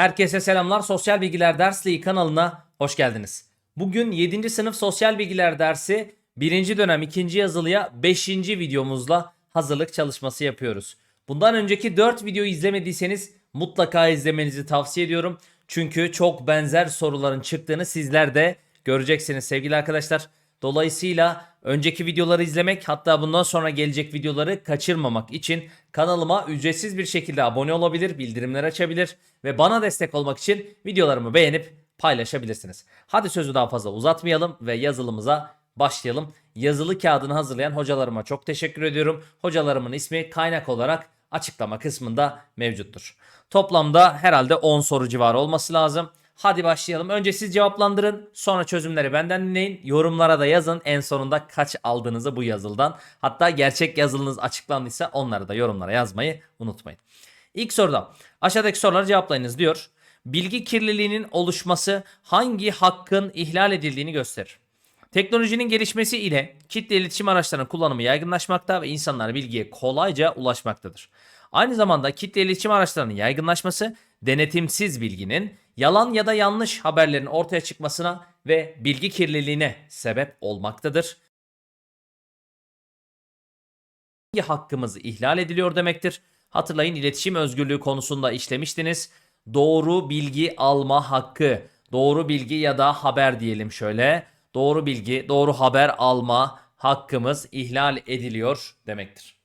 Herkese selamlar. Sosyal Bilgiler Dersliği kanalına hoş geldiniz. Bugün 7. sınıf Sosyal Bilgiler dersi 1. dönem 2. yazılıya 5. videomuzla hazırlık çalışması yapıyoruz. Bundan önceki 4 videoyu izlemediyseniz mutlaka izlemenizi tavsiye ediyorum. Çünkü çok benzer soruların çıktığını sizler de göreceksiniz sevgili arkadaşlar. Dolayısıyla önceki videoları izlemek hatta bundan sonra gelecek videoları kaçırmamak için kanalıma ücretsiz bir şekilde abone olabilir, bildirimler açabilir ve bana destek olmak için videolarımı beğenip paylaşabilirsiniz. Hadi sözü daha fazla uzatmayalım ve yazılımıza başlayalım. Yazılı kağıdını hazırlayan hocalarıma çok teşekkür ediyorum. Hocalarımın ismi kaynak olarak açıklama kısmında mevcuttur. Toplamda herhalde 10 soru civarı olması lazım. Hadi başlayalım. Önce siz cevaplandırın. Sonra çözümleri benden dinleyin. Yorumlara da yazın en sonunda kaç aldığınızı bu yazıldan. Hatta gerçek yazılınız açıklandıysa onları da yorumlara yazmayı unutmayın. İlk soruda aşağıdaki soruları cevaplayınız diyor. Bilgi kirliliğinin oluşması hangi hakkın ihlal edildiğini gösterir. Teknolojinin gelişmesi ile kitle iletişim araçlarının kullanımı yaygınlaşmakta ve insanlar bilgiye kolayca ulaşmaktadır. Aynı zamanda kitle iletişim araçlarının yaygınlaşması denetimsiz bilginin, yalan ya da yanlış haberlerin ortaya çıkmasına ve bilgi kirliliğine sebep olmaktadır. Hangi hakkımız ihlal ediliyor demektir? Hatırlayın iletişim özgürlüğü konusunda işlemiştiniz. Doğru bilgi alma hakkı, doğru bilgi ya da haber diyelim şöyle. Doğru bilgi, doğru haber alma hakkımız ihlal ediliyor demektir.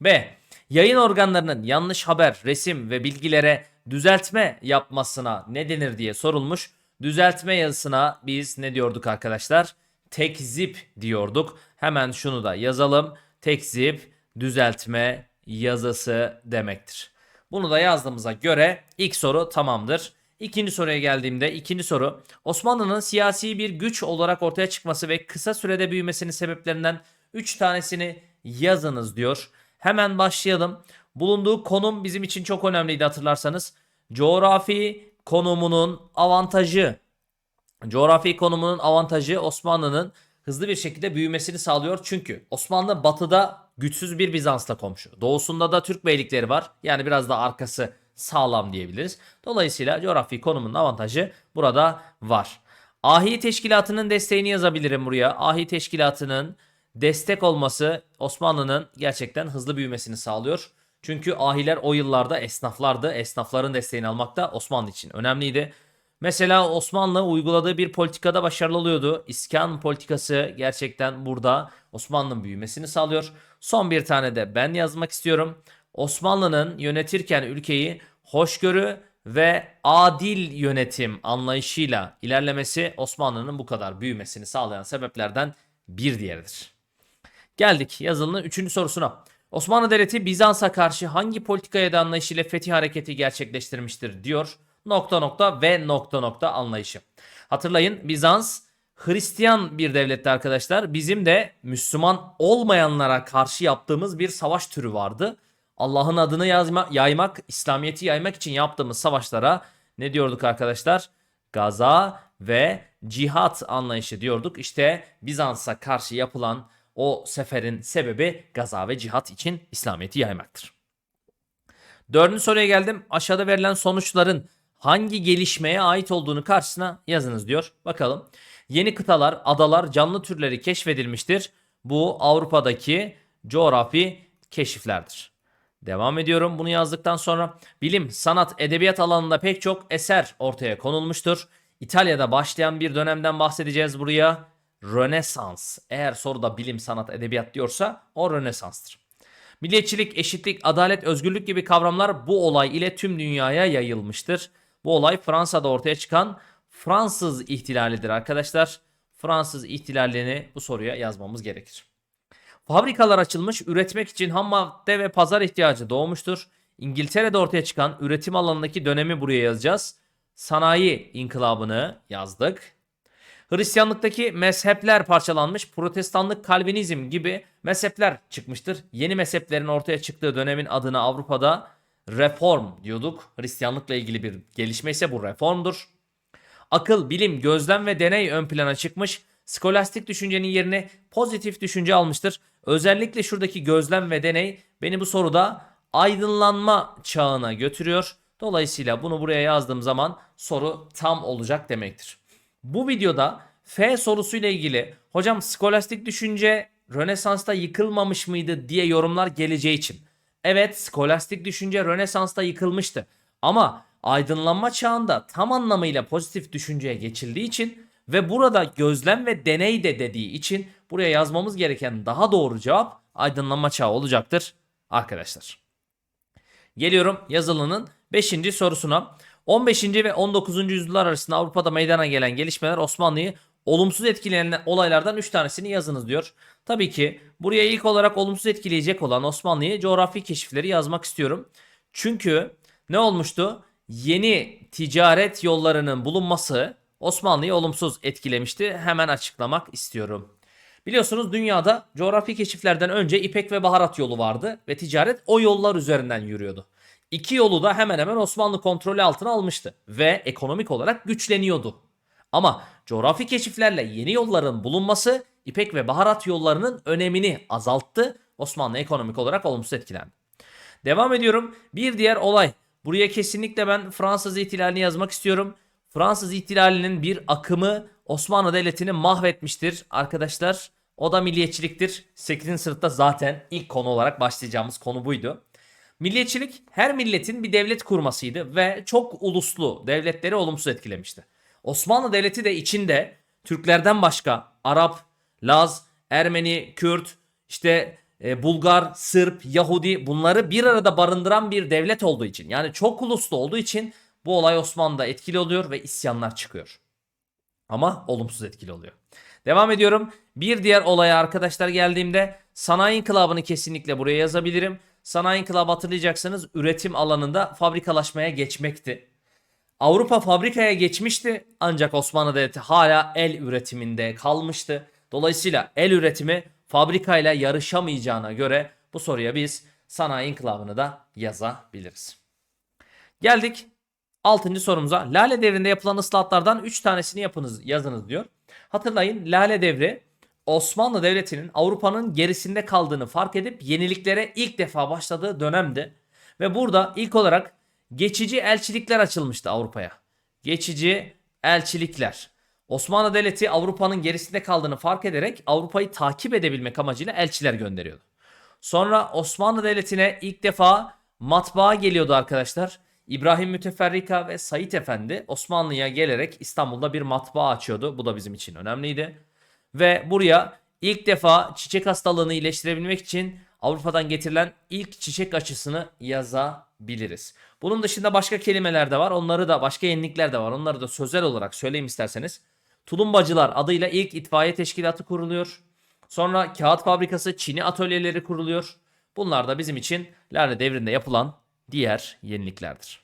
B. Yayın organlarının yanlış haber, resim ve bilgilere düzeltme yapmasına ne denir diye sorulmuş. Düzeltme yazısına biz ne diyorduk arkadaşlar? Tekzip diyorduk. Hemen şunu da yazalım. Tekzip düzeltme yazısı demektir. Bunu da yazdığımıza göre ilk soru tamamdır. İkinci soruya geldiğimde ikinci soru Osmanlı'nın siyasi bir güç olarak ortaya çıkması ve kısa sürede büyümesinin sebeplerinden 3 tanesini yazınız diyor. Hemen başlayalım. Bulunduğu konum bizim için çok önemliydi hatırlarsanız. Coğrafi konumunun avantajı. Coğrafi konumunun avantajı Osmanlı'nın hızlı bir şekilde büyümesini sağlıyor. Çünkü Osmanlı batıda güçsüz bir Bizans'la komşu. Doğusunda da Türk beylikleri var. Yani biraz da arkası sağlam diyebiliriz. Dolayısıyla coğrafi konumunun avantajı burada var. Ahi teşkilatının desteğini yazabilirim buraya. Ahi teşkilatının destek olması Osmanlı'nın gerçekten hızlı büyümesini sağlıyor. Çünkü ahiler o yıllarda esnaflardı. Esnafların desteğini almak da Osmanlı için önemliydi. Mesela Osmanlı uyguladığı bir politikada başarılı oluyordu. İskan politikası gerçekten burada Osmanlı'nın büyümesini sağlıyor. Son bir tane de ben yazmak istiyorum. Osmanlı'nın yönetirken ülkeyi hoşgörü ve adil yönetim anlayışıyla ilerlemesi Osmanlı'nın bu kadar büyümesini sağlayan sebeplerden bir diğeridir. Geldik yazılının 3. sorusuna. Osmanlı Devleti Bizans'a karşı hangi politikaya da anlayışıyla fetih hareketi gerçekleştirmiştir diyor. Nokta nokta ve nokta nokta anlayışı. Hatırlayın Bizans Hristiyan bir devletti arkadaşlar. Bizim de Müslüman olmayanlara karşı yaptığımız bir savaş türü vardı. Allah'ın adını yazma, yaymak, İslamiyet'i yaymak için yaptığımız savaşlara ne diyorduk arkadaşlar? Gaza ve cihat anlayışı diyorduk. İşte Bizans'a karşı yapılan o seferin sebebi gaza ve cihat için İslamiyet'i yaymaktır. Dördüncü soruya geldim. Aşağıda verilen sonuçların hangi gelişmeye ait olduğunu karşısına yazınız diyor. Bakalım. Yeni kıtalar, adalar, canlı türleri keşfedilmiştir. Bu Avrupa'daki coğrafi keşiflerdir. Devam ediyorum bunu yazdıktan sonra. Bilim, sanat, edebiyat alanında pek çok eser ortaya konulmuştur. İtalya'da başlayan bir dönemden bahsedeceğiz buraya. Rönesans. Eğer soruda bilim, sanat, edebiyat diyorsa o Rönesans'tır. Milliyetçilik, eşitlik, adalet, özgürlük gibi kavramlar bu olay ile tüm dünyaya yayılmıştır. Bu olay Fransa'da ortaya çıkan Fransız ihtilalidir arkadaşlar. Fransız ihtilalini bu soruya yazmamız gerekir. Fabrikalar açılmış, üretmek için ham madde ve pazar ihtiyacı doğmuştur. İngiltere'de ortaya çıkan üretim alanındaki dönemi buraya yazacağız. Sanayi inkılabını yazdık. Hristiyanlıktaki mezhepler parçalanmış, protestanlık, kalvinizm gibi mezhepler çıkmıştır. Yeni mezheplerin ortaya çıktığı dönemin adına Avrupa'da reform diyorduk. Hristiyanlıkla ilgili bir gelişme ise bu reformdur. Akıl, bilim, gözlem ve deney ön plana çıkmış. Skolastik düşüncenin yerine pozitif düşünce almıştır. Özellikle şuradaki gözlem ve deney beni bu soruda aydınlanma çağına götürüyor. Dolayısıyla bunu buraya yazdığım zaman soru tam olacak demektir. Bu videoda F sorusuyla ilgili hocam skolastik düşünce Rönesans'ta yıkılmamış mıydı diye yorumlar geleceği için. Evet skolastik düşünce Rönesans'ta yıkılmıştı. Ama aydınlanma çağında tam anlamıyla pozitif düşünceye geçildiği için ve burada gözlem ve deney de dediği için buraya yazmamız gereken daha doğru cevap aydınlanma çağı olacaktır arkadaşlar. Geliyorum yazılının 5. sorusuna. 15. ve 19. yüzyıllar arasında Avrupa'da meydana gelen gelişmeler Osmanlı'yı olumsuz etkileyen olaylardan 3 tanesini yazınız diyor. Tabii ki buraya ilk olarak olumsuz etkileyecek olan Osmanlı'yı coğrafi keşifleri yazmak istiyorum. Çünkü ne olmuştu? Yeni ticaret yollarının bulunması Osmanlı'yı olumsuz etkilemişti. Hemen açıklamak istiyorum. Biliyorsunuz dünyada coğrafi keşiflerden önce İpek ve Baharat yolu vardı ve ticaret o yollar üzerinden yürüyordu. İki yolu da hemen hemen Osmanlı kontrolü altına almıştı ve ekonomik olarak güçleniyordu. Ama coğrafi keşiflerle yeni yolların bulunması İpek ve Baharat yollarının önemini azalttı. Osmanlı ekonomik olarak olumsuz etkilendi. Devam ediyorum. Bir diğer olay. Buraya kesinlikle ben Fransız ihtilalini yazmak istiyorum. Fransız ihtilalinin bir akımı Osmanlı Devleti'ni mahvetmiştir arkadaşlar. O da milliyetçiliktir. 8. sınıfta zaten ilk konu olarak başlayacağımız konu buydu. Milliyetçilik her milletin bir devlet kurmasıydı ve çok uluslu devletleri olumsuz etkilemişti. Osmanlı Devleti de içinde Türklerden başka Arap, Laz, Ermeni, Kürt, işte e, Bulgar, Sırp, Yahudi bunları bir arada barındıran bir devlet olduğu için yani çok uluslu olduğu için bu olay Osmanlı'da etkili oluyor ve isyanlar çıkıyor. Ama olumsuz etkili oluyor. Devam ediyorum. Bir diğer olaya arkadaşlar geldiğimde sanayi inkılabını kesinlikle buraya yazabilirim. Sanayi inkılabı hatırlayacaksınız üretim alanında fabrikalaşmaya geçmekti. Avrupa fabrikaya geçmişti ancak Osmanlı Devleti hala el üretiminde kalmıştı. Dolayısıyla el üretimi fabrikayla yarışamayacağına göre bu soruya biz sanayi inkılabını da yazabiliriz. Geldik 6. sorumuza. Lale devrinde yapılan ıslahatlardan 3 tanesini yapınız, yazınız diyor. Hatırlayın Lale devri Osmanlı Devleti'nin Avrupa'nın gerisinde kaldığını fark edip yeniliklere ilk defa başladığı dönemdi. Ve burada ilk olarak geçici elçilikler açılmıştı Avrupa'ya. Geçici elçilikler. Osmanlı Devleti Avrupa'nın gerisinde kaldığını fark ederek Avrupa'yı takip edebilmek amacıyla elçiler gönderiyordu. Sonra Osmanlı Devleti'ne ilk defa matbaa geliyordu arkadaşlar. İbrahim Müteferrika ve Said Efendi Osmanlı'ya gelerek İstanbul'da bir matbaa açıyordu. Bu da bizim için önemliydi. Ve buraya ilk defa çiçek hastalığını iyileştirebilmek için Avrupa'dan getirilen ilk çiçek aşısını yazabiliriz. Bunun dışında başka kelimeler de var. Onları da başka yenilikler de var. Onları da sözel olarak söyleyeyim isterseniz. Tulumbacılar adıyla ilk itfaiye teşkilatı kuruluyor. Sonra kağıt fabrikası, çini atölyeleri kuruluyor. Bunlar da bizim için Lale devrinde yapılan diğer yeniliklerdir.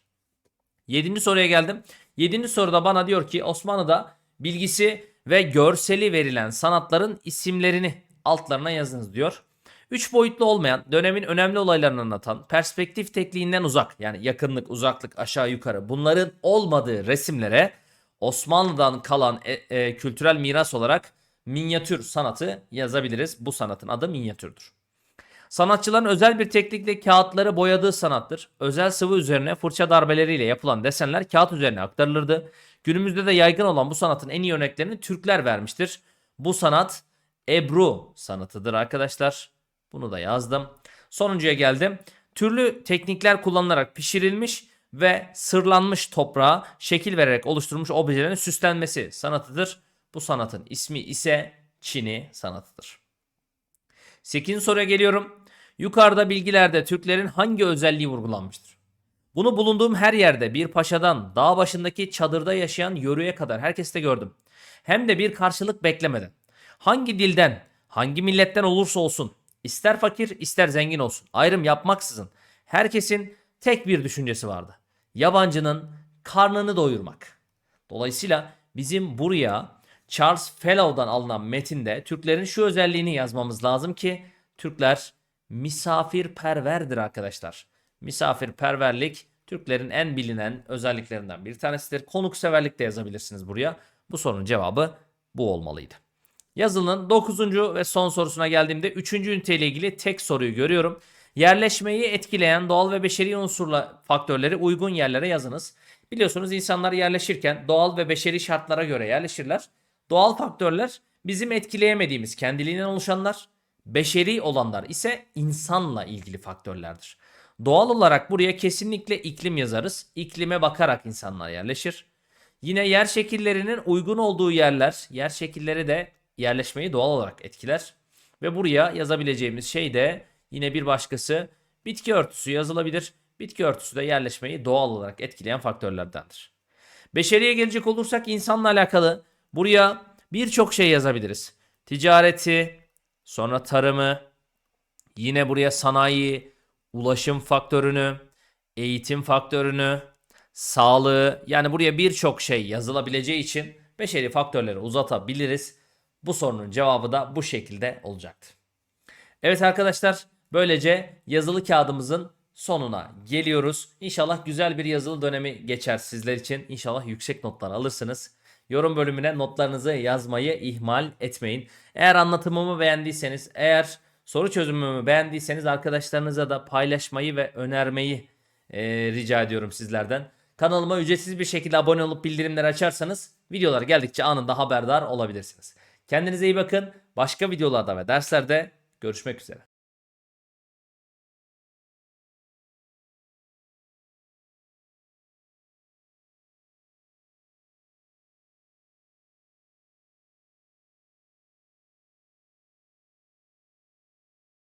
Yedinci soruya geldim. Yedinci soruda bana diyor ki Osmanlı'da bilgisi ve görseli verilen sanatların isimlerini altlarına yazınız diyor. Üç boyutlu olmayan, dönemin önemli olaylarını anlatan, perspektif tekniğinden uzak yani yakınlık, uzaklık, aşağı yukarı bunların olmadığı resimlere Osmanlı'dan kalan e, e, kültürel miras olarak minyatür sanatı yazabiliriz. Bu sanatın adı minyatürdür. Sanatçıların özel bir teknikle kağıtları boyadığı sanattır. Özel sıvı üzerine fırça darbeleriyle yapılan desenler kağıt üzerine aktarılırdı. Günümüzde de yaygın olan bu sanatın en iyi örneklerini Türkler vermiştir. Bu sanat Ebru sanatıdır arkadaşlar. Bunu da yazdım. Sonuncuya geldim. Türlü teknikler kullanılarak pişirilmiş ve sırlanmış toprağa şekil vererek oluşturulmuş objelerin süslenmesi sanatıdır. Bu sanatın ismi ise Çini sanatıdır. 8. soruya geliyorum. Yukarıda bilgilerde Türklerin hangi özelliği vurgulanmıştır? Bunu bulunduğum her yerde bir paşadan dağ başındaki çadırda yaşayan yörüye kadar herkeste gördüm. Hem de bir karşılık beklemeden. Hangi dilden, hangi milletten olursa olsun, ister fakir ister zengin olsun, ayrım yapmaksızın herkesin tek bir düşüncesi vardı. Yabancının karnını doyurmak. Dolayısıyla bizim buraya Charles Fellow'dan alınan metinde Türklerin şu özelliğini yazmamız lazım ki Türkler misafirperverdir arkadaşlar. Misafirperverlik Türklerin en bilinen özelliklerinden bir tanesidir. Konukseverlik de yazabilirsiniz buraya. Bu sorunun cevabı bu olmalıydı. Yazılının 9. ve son sorusuna geldiğimde 3. üniteyle ilgili tek soruyu görüyorum. Yerleşmeyi etkileyen doğal ve beşeri unsurla faktörleri uygun yerlere yazınız. Biliyorsunuz insanlar yerleşirken doğal ve beşeri şartlara göre yerleşirler. Doğal faktörler bizim etkileyemediğimiz kendiliğinden oluşanlar, beşeri olanlar ise insanla ilgili faktörlerdir. Doğal olarak buraya kesinlikle iklim yazarız. İklime bakarak insanlar yerleşir. Yine yer şekillerinin uygun olduğu yerler, yer şekilleri de yerleşmeyi doğal olarak etkiler. Ve buraya yazabileceğimiz şey de yine bir başkası bitki örtüsü yazılabilir. Bitki örtüsü de yerleşmeyi doğal olarak etkileyen faktörlerdendir. Beşeriye gelecek olursak insanla alakalı buraya birçok şey yazabiliriz. Ticareti, sonra tarımı, yine buraya sanayi, ulaşım faktörünü, eğitim faktörünü, sağlığı yani buraya birçok şey yazılabileceği için beşeri faktörleri uzatabiliriz. Bu sorunun cevabı da bu şekilde olacaktı. Evet arkadaşlar böylece yazılı kağıdımızın sonuna geliyoruz. İnşallah güzel bir yazılı dönemi geçer sizler için. İnşallah yüksek notlar alırsınız. Yorum bölümüne notlarınızı yazmayı ihmal etmeyin. Eğer anlatımımı beğendiyseniz, eğer soru çözümümü beğendiyseniz arkadaşlarınıza da paylaşmayı ve önermeyi e, rica ediyorum sizlerden. Kanalıma ücretsiz bir şekilde abone olup bildirimleri açarsanız videolar geldikçe anında haberdar olabilirsiniz. Kendinize iyi bakın. Başka videolarda ve derslerde görüşmek üzere.